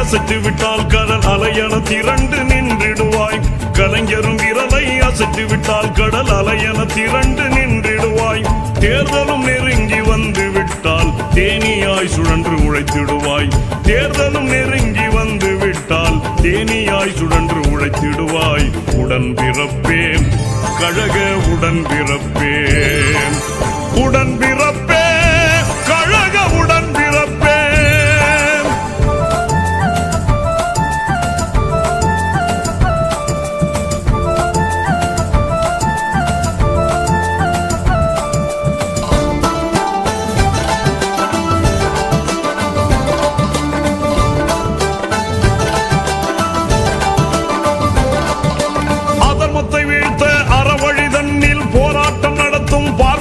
அசைத்து விட்டால் கடல் அலையன திரண்டு நின்றிடுவாய். கலைஞரும் விரலை அசைத்து விட்டால் கடல் அலையன திரண்டு நின்றிடுவாய். தேர்தலும் நெருங்கி வந்து விட்டால் தேனியாய் சுழன்று உழைத்திடுவாய். தேர்தலும் நெருங்கி வந்து விட்டால் தேனியாய் சுழன்று உழைத்திடுவாய். உடன் பிறப்பேன். கழக உடன் பிறப்பேன். உடன் பிற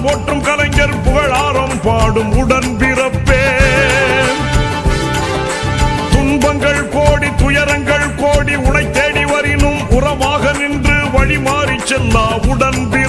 நடத்தும் பார்வோற்றும் கலைஞர் புகழாரம் பாடும் உடன் பிறப்பே. துன்பங்கள் கோடி துயரங்கள் கோடி உனை தேடி வரினும் உறவாக நின்று வழி மாறி செல்லா உடன் பிற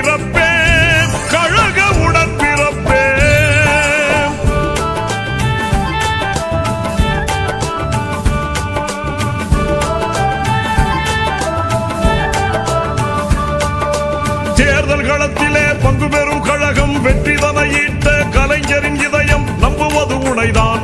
கலைஞரின் இதயம் நம்புவது உனைதான்